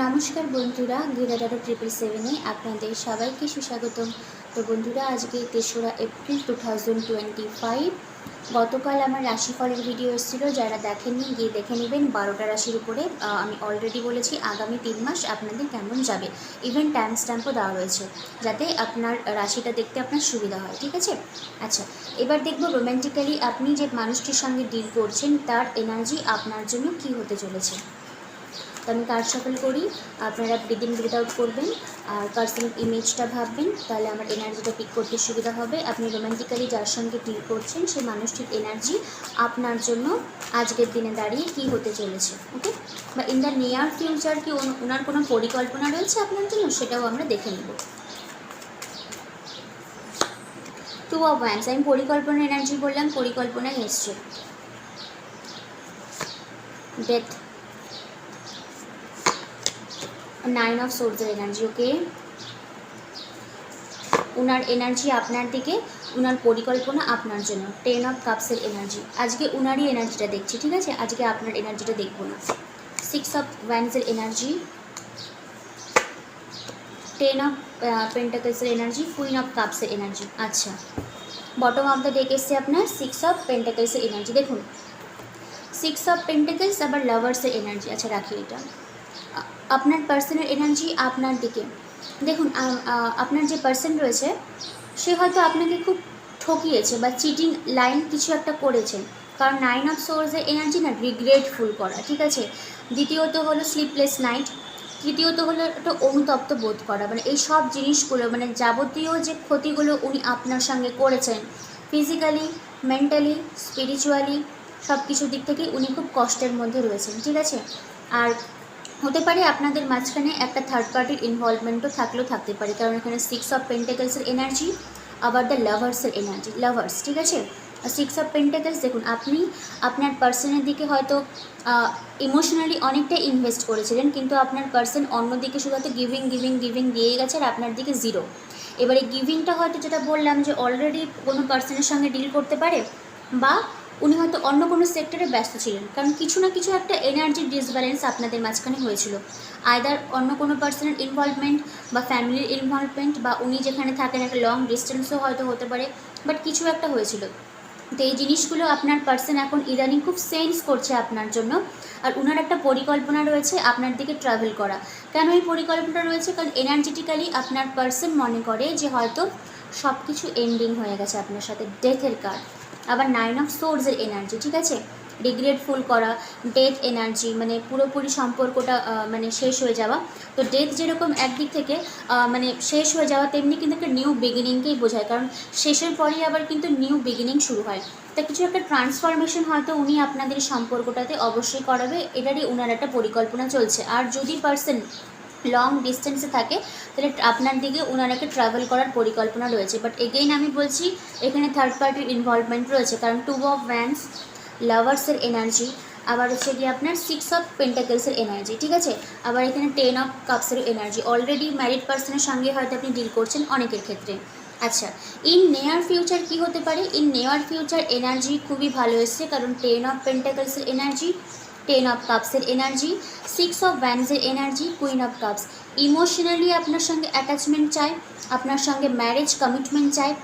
নমস্কার বন্ধুরা গিরাডারো ট্রিপল সেভেনে আপনাদের সবাইকে সুস্বাগতম। তো বন্ধুরা, আজকে তেসরা April two thousand twenty five গতকাল আমার রাশিফলের ভিডিও এসেছিল, যারা দেখেননি, গিয়ে দেখে নেবেন। বারোটা রাশির উপরে আমি অলরেডি বলেছি, আগামী তিন মাস আপনাদের কেমন যাবে। ইভেন টাইম স্ট্যাম্পও দেওয়া রয়েছে, যাতে আপনার রাশিটা দেখতে আপনার সুবিধা হয়, ঠিক আছে? আচ্ছা এবার দেখব রোম্যান্টিক্যালি আপনি যে মানুষটির সঙ্গে ডিল করছেন, তার এনার্জি আপনার জন্য কি হতে চলেছে? আমি কার্ড সফল করি, আপনারা ব্রিদিং ব্রিদ আউট করবেন, আর পার্সন ইমেজটা ভাববেন, তাহলে আমার এনার্জিটা পিক করতে সুবিধা হবে। আপনি রোম্যান্টিক্যালি যার সঙ্গে ডিল করছেন, সেই মানুষটির এনার্জি আপনার জন্য আজকের দিনে দাঁড়িয়ে কি হতে চলেছে ওকে বা ইন দ্য নিয়ার ফিউচার কি ওন- ওনার কোনো পরিকল্পনা রয়েছে আপনার জন্য? সেটাও আমরা দেখে নেব। টু অফ ওয়ান্স আমি পরিকল্পনা এনার্জি বললাম, পরিকল্পনায় এসছে। ডেথ নাইন অফ সোর্সের এনার্জি ওকে উনার এনার্জি আপনার দিকে, উনার পরিকল্পনা আপনার জন্য। টেন অফ কাপসের এনার্জি আজকে উনারই এনার্জিটা দেখছি, ঠিক আছে? আজকে আপনার এনার্জিটা দেখব না। সিক্স অফ ওয়ান্সের এনার্জি টেন অফ পেন্টাকলসের এনার্জি কুইন অফ কাপসের এনার্জি আচ্ছা। বটম অফ দ্য ডেক এসছে আপনার সিক্স অফ পেন্টাকলসের এনার্জি দেখুন। সিক্স অফ পেন্টাকলস আবার লাভার্সের এনার্জি আচ্ছা রাখি এটা। আপনার পার্সনের এনার্জি আপনার দিকে। দেখুন আপনার যে পার্সন রয়েছে, সে হয়তো আপনাকে খুব ঠকিয়েছে বা চিটিং লাইন কিছু একটা করেছে। কারণ নাইন অফ সোর্সের এনার্জি না রিগ্রেটফুল করা, ঠিক আছে? দ্বিতীয়ত হলো স্লিপলেস নাইট তৃতীয়ত হলো একটা অনুতপ্ত বোধ করা। মানে এই সব জিনিসগুলো মানে যাবতীয় যে ক্ষতিগুলো উনি আপনার সঙ্গে করেছেন ফিজিক্যালি মেন্টালি স্পিরিচুয়ালি সব কিছু দিক থেকে উনি খুব কষ্টের মধ্যে রয়েছেন, ঠিক আছে? আর হতে পারে আপনাদের মাঝখানে একটা থার্ড পার্টির ইনভলভমেন্টও থাকলেও থাকতে পারে। কারণ এখানে সিক্স অফ পেন্টেকলসের এনার্জি আবার দ্য লাভার্সের এনার্জি লাভার্স ঠিক আছে? সিক্স অফ পেন্টেকলস দেখুন, আপনি আপনার পার্সনের দিকে হয়তো ইমোশনালি অনেকটা ইনভেস্ট করেছিলেন, কিন্তু আপনার পার্সন অন্যদিকে শুধু হয়তো গিভিং গিভিং গিভিং দিয়ে গেছে আর আপনার দিকে জিরো এবারে গিভিংটা হয়তো যেটা বললাম যে অলরেডি কোনো পার্সনের সঙ্গে ডিল করতে পারে, বা উনি হয়তো অন্য কোনো সেক্টরে ব্যস্ত ছিলেন। কারণ কিছু না কিছু একটা এনার্জি ডিসব্যালেন্স আপনাদের মাঝখানে হয়েছিল। আয়দার অন্য কোনো পার্সনের ইনভলভমেন্ট বা ফ্যামিলির ইনভলভমেন্ট বা উনি যেখানে থাকেন একটা লং ডিস্টেন্সও হয়তো হতে পারে বাট কিছু একটা হয়েছিল। তো এই জিনিসগুলো আপনার পার্সন এখন ইদানিং খুব সেন্স করছে আপনার জন্য। আর উনার একটা পরিকল্পনা রয়েছে আপনার দিকে ট্রাভেল করা। কেন এই পরিকল্পনা রয়েছে? কারণ এনার্জেটিক্যালি আপনার পার্সন মনে করে যে হয়তো সব কিছু এন্ডিং হয়ে গেছে আপনার সাথে ডেথের কার্ড আবার নাইন অফ সোর্সের এনার্জি ঠিক আছে? রিগ্রেটফুল করা ডেথ এনার্জি মানে পুরোপুরি সম্পর্কটা মানে শেষ হয়ে যাওয়া। তো ডেথ যেরকম একদিক থেকে মানে শেষ হয়ে যাওয়া, তেমনি কিন্তু একটা নিউ বিগিনিংকেই বোঝায়। কারণ শেষের পরেই আবার কিন্তু নিউ বিগিনিং শুরু হয়। তা কিছু একটা ট্রান্সফরমেশন হয়তো উনি আপনাদের সম্পর্কটাতে অবশ্যই করাবে। এটারই ওনার একটা পরিকল্পনা চলছে। আর যদি পার্সন লং ডিস্টেন্সে থাকে, তাহলে আপনার দিকে ওনার একটা ট্রাভেল করার পরিকল্পনা রয়েছে। বাট এগেইন আমি বলছি, এখানে থার্ড পার্টির ইনভলভমেন্ট রয়েছে, কারণ টু অফ ভ্যান্স লাভার্সের এনার্জি আবার হচ্ছে গিয়ে আপনার সিক্স অফ পেন্টাকেলসের এনার্জি ঠিক আছে? আবার এখানে টেন অফ কাপসের এনার্জি অলরেডি ম্যারিড পার্সনের সঙ্গে হয়তো আপনি ডিল করছেন অনেকের ক্ষেত্রে। আচ্ছা ইন নেয়ার ফিউচার কি হতে পারে? ইন নেয়ার ফিউচার এনার্জি খুবই ভালো এসছে, কারণ টেন অফ পেন্টাকেলসের এনার্জি টেন অফ কাপসের energy six of ব্যান্ডসের energy queen of cups emotionally আপনার সঙ্গে অ্যাটাচমেন্ট চায় আপনার সঙ্গে ম্যারেজ কমিটমেন্ট চায়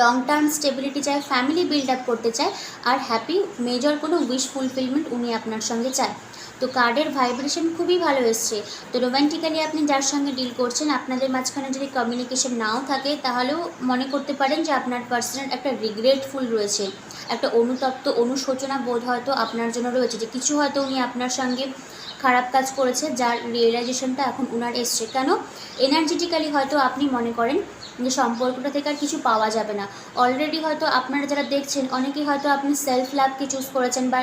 লং টার্ম স্টেবিলিটি চায় ফ্যামিলি বিল্ড আপ করতে চায় আর হ্যাপি মেজর কোনো উইশ ফুলফিলমেন্ট উনি আপনার সঙ্গে চায়। তো কার্ডের ভাইব্রেশন খুবই ভালো এসছে। তো রোম্যান্টিক্যালি আপনি যার সঙ্গে ডিল করছেন, আপনাদের মাঝখানে যদি কমিউনিকেশন নাও থাকে, তাহলেও মনে করতে পারেন যে আপনার পার্সনের একটা রিগ্রেটফুল রয়েছে। একটা অনুতপ্ত, অনুশোচনা বোধ হয়তো আপনার জন্য রয়েছে যে কিছু হয়তো উনি আপনার সঙ্গে খারাপ কাজ করেছে, যার রিয়েলাইজেশনটা এখন উনার এসছে। কেন? এনার্জেটিক্যালি হয়তো আপনি মনে করেন যে সম্পর্কটা থেকে আর কিছু পাওয়া যাবে না। অলরেডি হয়তো আপনারা যারা দেখছেন, অনেকেই হয়তো আপনি সেলফ লাভকে চুজ করেছেন বা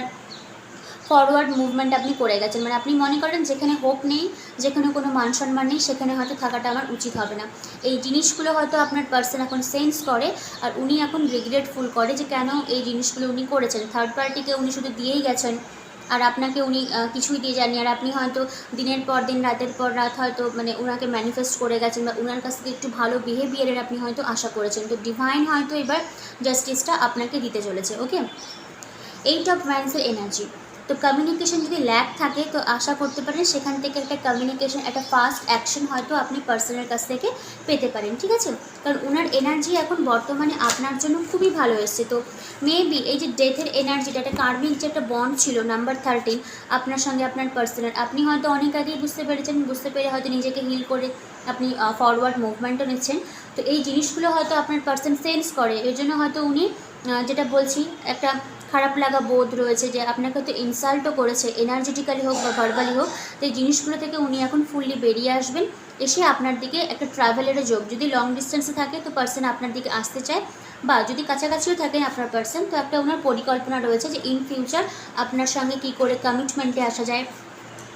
ফরওয়ার্ড মুভমেন্ট আপনি করে গেছেন। মানে আপনি মনে করেন যেখানে হোপ নেই, যেখানে কোনো মান সম্মান নেই, সেখানে হয়তো থাকাটা আমার উচিত হবে না। এই জিনিসগুলো হয়তো আপনার পার্সন এখন সেন্স করে আর উনি এখন রিগ্রেটফুল করে যে কেন এই জিনিসগুলো উনি করেছেন। থার্ড পার্টিকে উনি শুধু দিয়েই গেছেন আর আপনাকে উনি কিছুই দিয়ে যাননি। আর আপনি হয়তো দিনের পর দিন, রাতের পর রাত হয়তো মানে ওনাকে ম্যানিফেস্ট করে গেছেন বা ওনার কাছ থেকে একটু ভালো বিহেভিয়ারের আপনি হয়তো আশা করেছেন। তো ডিভাইন হয়তো এবার জাস্টিসটা আপনাকে দিতে চলেছে ওকে এইট অফ ভ্যান্সের এনার্জি তো কমিউনিকেশন যদি ল্যাক থাকে, তো আশা করতে পারেন সেখান থেকে একটা কমিউনিকেশন একটা ফাস্ট অ্যাকশন হয়তো আপনি পার্সনের কাছ থেকে পেতে পারেন, ঠিক আছে? কারণ ওনার এনার্জি এখন বর্তমানে আপনার জন্য খুবই ভালো এসছে। তো মেবি এই যে ডেথের এনার্জিটা একটা কার্মিক যে একটা বন্ড ছিল নাম্বার থার্টিন আপনার সঙ্গে আপনার পার্সনের আপনি হয়তো অনেক আগেই বুঝতে পেরেছেন, বুঝতে পেরে হয়তো নিজেকে হিল করে আপনি ফরওয়ার্ড মুভমেন্টও নিচ্ছেন। তো এই জিনিসগুলো হয়তো আপনার পার্সন সেন্স করে। এর জন্য হয়তো উনি যেটা বলছি, একটা খারাপ লাগা বোধ রয়েছে যে আপনাকে হয়তো ইনসাল্টও করেছে এনার্জেটিক্যালি হোক বা ভার্বালি হোক, তো এই জিনিসগুলো থেকে উনি এখন ফুললি বেরিয়ে আসবেন, এসে আপনার দিকে একটা ট্রাভেলেরও যোগ। যদি লং ডিস্টেন্সে থাকে, তো পার্সন আপনার দিকে আসতে চায়, বা যদি কাছাকাছিও থাকেন আপনার পার্সন তো একটা ওনার পরিকল্পনা রয়েছে যে ইন ফিউচার আপনার সঙ্গে কী করে কমিটমেন্টে আসা যায়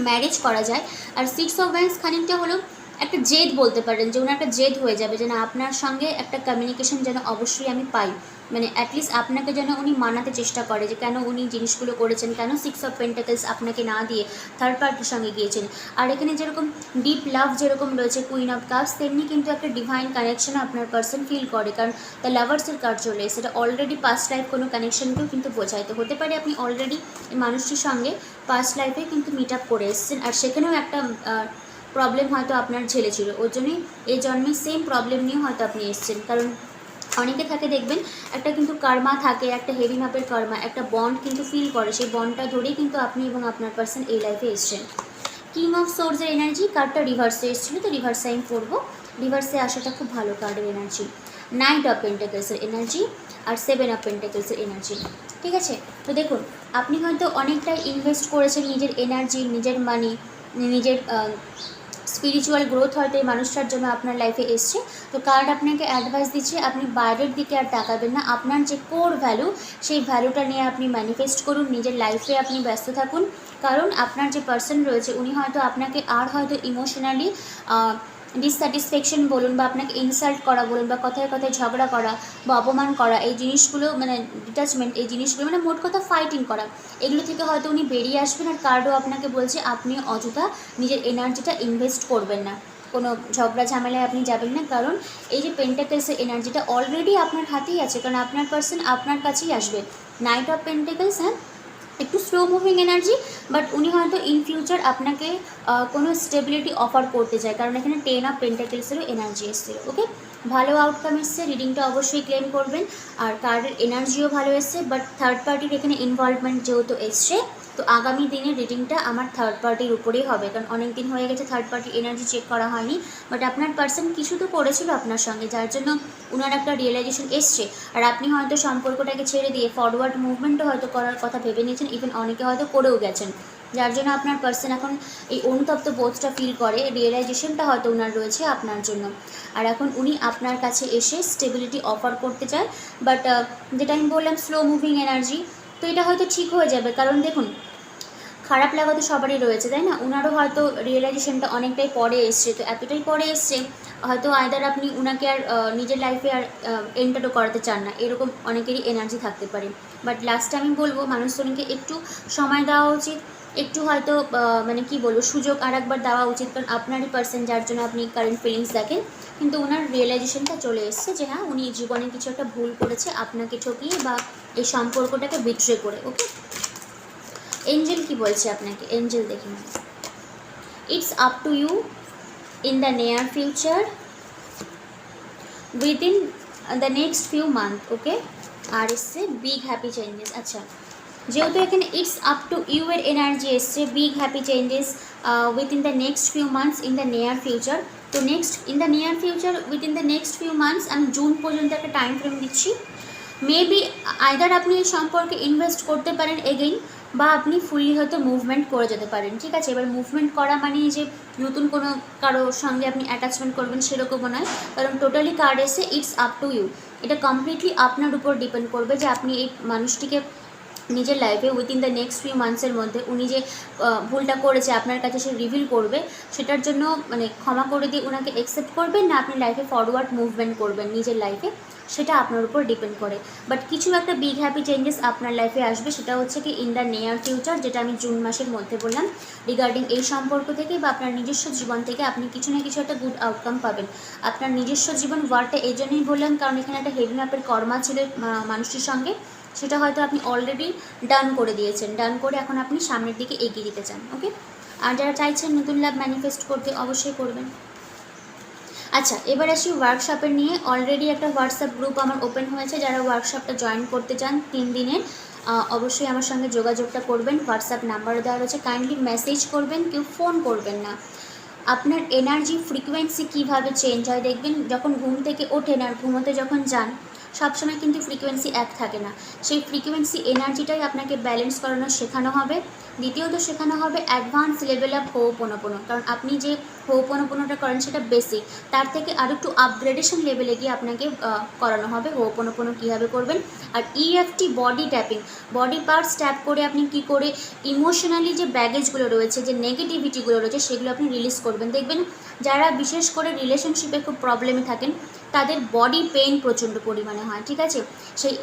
ম্যারেজ করা যায়। আর সিক্স অফ ওয়ান্স খানিকটা হলো একটা জেদ বলতে পারেন, যে ওনার একটা জেদ হয়ে যাবে যে না, আপনার সঙ্গে একটা কমিউনিকেশন যেন অবশ্যই আমি পাই। মানে অ্যাটলিস্ট আপনাকে যেন উনি মানাতে চেষ্টা করে যে কেন উনি জিনিসগুলো করেছেন, কেন সিক্স অফ পেন্টাকেলস আপনাকে না দিয়ে থার্ড পার্টির সঙ্গে গিয়েছেন। আর এখানে যেরকম ডিপ লাভ যেরকম রয়েছে কুইন অফ কাপস তেমনি কিন্তু একটা ডিভাইন কানেকশন আপনার পার্সন ফিল করে, কারণ দ্য লাভার্সের কার্ড চলে সেটা অলরেডি পাস্ট লাইফ কোনো কানেকশনকেও কিন্তু বোঝায়। তো হতে পারে আপনি অলরেডি মানুষটির সঙ্গে পাস্ট লাইফে কিন্তু মিট আপ করে এসেছেন। আর সেখানেও একটা প্রবলেম হয়তো আপনার ছেলে ছিল ওর জন্যই এই জন্মে সেম প্রবলেম নিয়ে হয়তো আপনি এসেছেন। কারণ অনেকে থাকে, দেখবেন, একটা কিন্তু কার্মা থাকে, একটা হেভি মাপের কার্মা একটা বন্ড কিন্তু ফিল করে। সেই বন্ডটা ধরেই কিন্তু আপনি এবং আপনার পার্সন এই লাইফে এসছেন। কিং অফ সোর্সের এনার্জি কার্ডটা রিভার্সে এসেছিল, তো রিভার্সে আমি পড়ব রিভার্সে আসাটা খুব ভালো কার্ডের এনার্জি নাইট অফ পেন্টাকেলসের এনার্জি আর সেভেন অফ পেন্টাকেলসের এনার্জি ঠিক আছে? তো দেখুন, আপনি হয়তো অনেকটাই ইনভেস্ট করেছেন নিজের এনার্জি নিজের মানি নিজের স্পিরিচুয়াল গ্রোথ হয়তো এই মানুষটার জন্য আপনার লাইফে এসছে। তো কার্ড আপনাকে অ্যাডভাইস দিচ্ছে, আপনি বাইরের দিকে আর তাকাবেন না। আপনার যে কোর ভ্যালু সেই ভ্যালুটা নিয়ে আপনি ম্যানিফেস্ট করুন, নিজের লাইফে আপনি ব্যস্ত থাকুন। কারণ আপনার যে পার্সন রয়েছে, উনি হয়তো আপনাকে আর হয়তো ইমোশনালি ডিসস্যাটিসফ্যাকশন বলুন বা আপনাকে ইনসাল্ট করা বলুন বা কথায় কথায় ঝগড়া করা বা অপমান করা, এই জিনিসগুলো মানে ডিটাচমেন্ট এই জিনিসগুলো মানে মোট কথা ফাইটিং করা। এগুলো থেকে হয়তো উনি বেরিয়ে আসবেন আর কার্ডও আপনাকে বলছে, আপনি অযথা নিজের এনার্জিটা ইনভেস্ট করবেন না। কোনো ঝগড়া ঝামেলায় আপনি যাবেন না, কারণ এই যে পেন্টাকেলসের এনার্জিটা অলরেডি আপনার হাতেই আছে, কারণ আপনার পার্সন আপনার কাছেই আসবে। নাইট অফ পেন্টাকেলস হ্যাঁ? একটু স্লো মুভিং এনার্জি বাট উনি হয়তো ইন ফিউচার আপনাকে কোনো স্টেবিলিটি অফার করতে চায়। কারণ এখানে টেন অফ পেন্টাকেলসেরও এনার্জি এসছিল ওকে ভালো আউটকাম এসছে রিডিংটা অবশ্যই ক্লেম করবেন। আর কার্ডের এনার্জিও ভালো এসছে বাট থার্ড পার্টির এখানে ইনভলভমেন্ট যেহেতু এসছে তো আগামী দিনে রিডিংটা আমার থার্ড পার্টির উপরেই হবে। কারণ অনেক দিন হয়ে গেছে থার্ড পার্টির এনার্জি চেক করা হয়নি। বাট আপনার পার্সন কিছু তো করেছিল আপনার সঙ্গে, যার জন্য ওনার একটা রিয়েলাইজেশন এসছে। আর আপনি হয়তো সম্পর্কটাকে ছেড়ে দিয়ে ফরওয়ার্ড মুভমেন্টও হয়তো করার কথা ভেবে নিয়েছেন ইভেন অনেকে হয়তো করেও গেছেন। যার জন্য আপনার পার্সন এখন এই অনুতপ্ত বোধটা ফিল করে রিয়েলাইজেশনটা হয়তো ওনার রয়েছে আপনার জন্য। আর এখন উনি আপনার কাছে এসে স্টেবিলিটি অফার করতে চায়। বাট যেটা আমি বললাম স্লো মুভিং এনার্জি তো এটা হয়তো ঠিক হয়ে যাবে। কারণ দেখুন, খারাপ লাগা তো সবারই রয়েছে, তাই না? ওনারও হয়তো রিয়েলাইজেশনটা অনেকটাই পরে এসছে। তো এতটাই পরে এসছে, হয়তো আয়দার আপনি ওনাকে আর নিজের লাইফে আর এন্টারও করাতে চান না। এরকম অনেকেরই এনার্জি থাকতে পারে। বাট লাস্টে আমি বলব, মানুষজনকে একটু সময় দেওয়া উচিত। একটু হয়তো মানে কি বলব, সুযোগ আর একবার দেওয়া উচিত, কারণ আপনারই পার্সন যার জন্য আপনি কারেন্ট ফিলিংস দেখেন। কিন্তু ওনার রিয়েলাইজেশনটা চলে এসছে যে হ্যাঁ উনি জীবনে কিছু একটা ভুল করেছে, আপনাকে ঠকিয়ে বা এই সম্পর্কটাকে বিট্রে করে ওকে এঞ্জেল কি বলছে আপনাকে? এঞ্জেল দেখে নিন। It's up to you in the near future within the next few month okay আর এসছে বিগ হ্যাপি চেঞ্জেস আচ্ছা। যেহেতু এখানে ইটস আপ টু ইউ এর এনার্জি এসছে big happy changes within the next few months in the near future তো next in the near future within the next few months আমি June পর্যন্ত একটা time frame দিচ্ছি। মেবি আইদার আপনি এই সম্পর্কে ইনভেস্ট করতে পারেন এগেইন বা আপনি ফুললি হয়তো মুভমেন্ট করে যেতে পারেন, ঠিক আছে? এবার মুভমেন্ট করা মানে যে নতুন কোনো কারোর সঙ্গে আপনি অ্যাটাচমেন্ট করবেন সেরকমও নয়, কারণ টোটালি কার্ড এসে ইটস আপ টু ইউ এটা কমপ্লিটলি আপনার উপর ডিপেন্ড করবে যে আপনি এই মানুষটিকে নিজের লাইফে উইদিন দ্য নেক্সট ফিউ মান্থসের মধ্যে উনি যে ভুলটা করেছে, আপনার কাছে সে রিভিল করবে, সেটার জন্য মানে ক্ষমা করে দিয়ে ওনাকে অ্যাকসেপ্ট করবেন না আপনি লাইফে ফরওয়ার্ড মুভমেন্ট করবেন নিজের লাইফে সেটা আপনার উপর ডিপেন্ড করে। বাট কিছু একটা বিগ হ্যাপি চেঞ্জেস আপনার লাইফে আসবে, সেটা হচ্ছে কি ইন দ্য নিয়ার ফিউচার যেটা আমি জুন মাসের মধ্যে বললাম রিগার্ডিং এই সম্পর্ক থেকে বা আপনার নিজস্ব জীবন থেকে আপনি কিছু না কিছু একটা গুড আউটকাম পাবেন। আপনার নিজস্ব জীবন ওয়ার্ডটা এই জন্যই বললাম, কারণ এখানে একটা হেভি ম্যাপের কর্মা ছিল মানুষটির সঙ্গে। সেটা হয়তো আপনি অলরেডি ডান করে দিয়েছেন। ডান করে এখন আপনি সামনের দিকে এগিয়ে দিতে চান ওকে আর যারা চাইছেন নতুন লাভ ম্যানিফেস্ট করতে অবশ্যই করবেন। আচ্ছা এবার আসি ওয়ার্কশপের নিয়ে। অলরেডি একটা হোয়াটসঅ্যাপ গ্রুপ আমার ওপেন হয়েছে। যারা ওয়ার্কশপটা জয়েন করতে চান, তিন দিনের অবশ্যই আমার সঙ্গে যোগাযোগটা করবেন। হোয়াটসঅ্যাপ নাম্বার দেওয়া রয়েছে। কাইন্ডলি মেসেজ করবেন, কেউ ফোন করবেন না। আপনার এনার্জি ফ্রিকোয়েন্সি কীভাবে চেঞ্জ হয় দেখবেন? যখন ঘুম থেকে ওঠেন আর ঘুমোতে যখন যান সবসময় কিন্তু ফ্রিকোয়েন্সি এক থাকে না। সেই ফ্রিকোয়েন্সি এনার্জিটাই আপনাকে ব্যালেন্স করানো শেখানো হবে। দ্বিতীয়ত শেখানো হবে অ্যাডভান্স লেভেল অফ হোপোনোপোনো কারণ আপনি যে হোপোনোপোনোটা করেন সেটা বেসিক তার থেকে আর একটু আপগ্রেডেশন লেভেলে গিয়ে আপনাকে করানো হবে হোপোনোপোনো কীভাবে করবেন। আর EFT body tapping body parts tap করে আপনি কি করে ইমোশনালি যে ব্যাগেজগুলো রয়েছে, যে নেগেটিভিটিগুলো রয়েছে, সেগুলো আপনি রিলিজ করবেন। দেখবেন যারা বিশেষ করে রিলেশনশিপে খুব প্রবলেমে থাকেন, তাদের বডি পেইন প্রচণ্ড পরিমাণে হয়, ঠিক আছে? সেই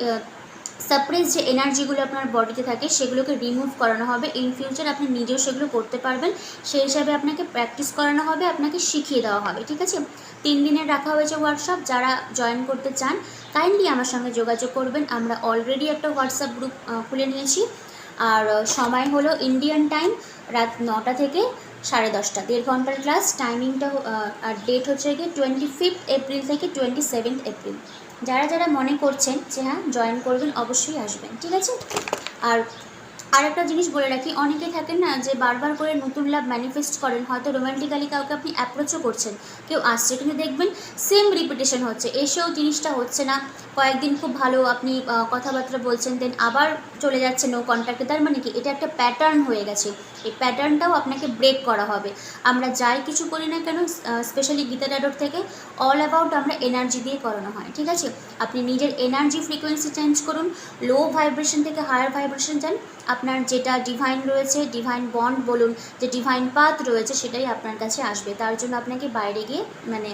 সাপ্রেস যে এনার্জিগুলো আপনার বডিতে থাকে, সেগুলোকে রিমুভ করানো হবে। ইন ফিউচার আপনি নিজেও সেগুলো করতে পারবেন। সেই হিসাবে আপনাকে প্র্যাকটিস করানো হবে, আপনাকে শিখিয়ে দেওয়া হবে, ঠিক আছে? তিন দিনের রাখা হয়েছে ওয়ার্কশপ যারা জয়েন করতে চান কাইন্ডলি আমার সঙ্গে যোগাযোগ করবেন। আমরা অলরেডি একটা হোয়াটসঅ্যাপ গ্রুপ খুলে নিয়েছি। আর সময় হলো ইন্ডিয়ান টাইম রাত নটা থেকে সাড়ে দশটা। দেড় ঘণ্টার ক্লাস টাইমিংটা আর ডেট হচ্ছে গিয়ে টোয়েন্টি ফিফথ এপ্রিল থেকে টোয়েন্টি সেভেন্থ এপ্রিল যারা যারা মনে করছেন যে হ্যাঁ জয়েন করবেন, অবশ্যই আসবেন, ঠিক আছে? আর আর একটা জিনিস বলে রাখি, অনেকে থাকেন না যে বারবার করে নতুন লাভ ম্যানিফেস্ট করেন, হয়তো রোম্যান্টিক্যালি কাউকে আপনি অ্যাপ্রোচও করছেন, কেউ আসছে, কিন্তু দেখবেন সেম রিপিটেশন হচ্ছে, এসেও জিনিসটা হচ্ছে না, কয়েকদিন খুব ভালো আপনি কথাবার্তা বলছেন দেন আবার চলে যাচ্ছে নো কন্ট্যাক্টে তার মানে কি? এটা একটা প্যাটার্ন হয়ে গেছে। এই প্যাটার্নটাও আপনাকে ব্রেক করা হবে। আমরা যাই কিছু করি না কেন স্পেশালি গীতা ড্যাডোর থেকে অল অ্যাবাউট আমরা এনার্জি দিয়ে করানো হয়, ঠিক আছে? আপনি নিজের এনার্জি ফ্রিকোয়েন্সি চেঞ্জ করুন লো ভাইব্রেশন থেকে হায়ার ভাইব্রেশন যান। আপনার যেটা ডিভাইন রয়েছে ডিভাইন বন্ড বলুন, যে ডিভাইন পাথ রয়েছে সেটাই আপনার কাছে আসবে। তার জন্য আপনাকে বাইরে গিয়ে মানে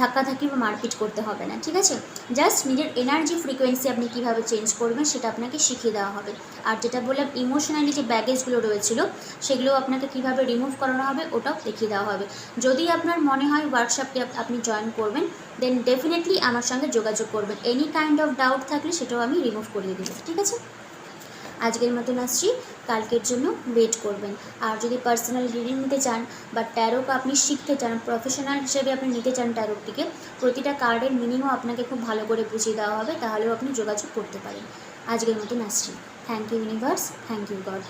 ধাক্কাধাক্কি বা মারপিট করতে হবে না, ঠিক আছে? জাস্ট নিজের এনার্জি ফ্রিকোয়েন্সি আপনি কীভাবে চেঞ্জ করবেন সেটা আপনাকে শিখিয়ে দেওয়া হবে। আর যেটা বললাম ইমোশনালি যে ব্যাগেজগুলো রয়েছিল, সেগুলো আপনাকে কীভাবে রিমুভ করানো হবে, ওটাও দেখিয়ে দেওয়া হবে। যদি আপনার মনে হয় ওয়ার্কশপটি আপনি জয়েন করবেন দেন ডেফিনেটলি আমার সঙ্গে যোগাযোগ করবেন। এনি কাইন্ড অফ ডাউট থাকলে সেটাও আমি রিমুভ করিয়ে দেবো, ঠিক আছে? আজকের মতন আসছি। কালকের জন্য ওয়েট করবেন। আর যদি পার্সোনাল রিডিং নিতে চান বা ট্যারোক আপনি শিখতে চান প্রফেশনাল হিসেবে আপনি নিতে চান ট্যারোটিকে প্রতিটা কার্ডের মিনিংও আপনাকে খুব ভালো করে বুঝিয়ে দেওয়া হবে। তাহলেও আপনি যোগাযোগ করতে পারেন। আজকের মতন আসছি। Thank you universe thank you God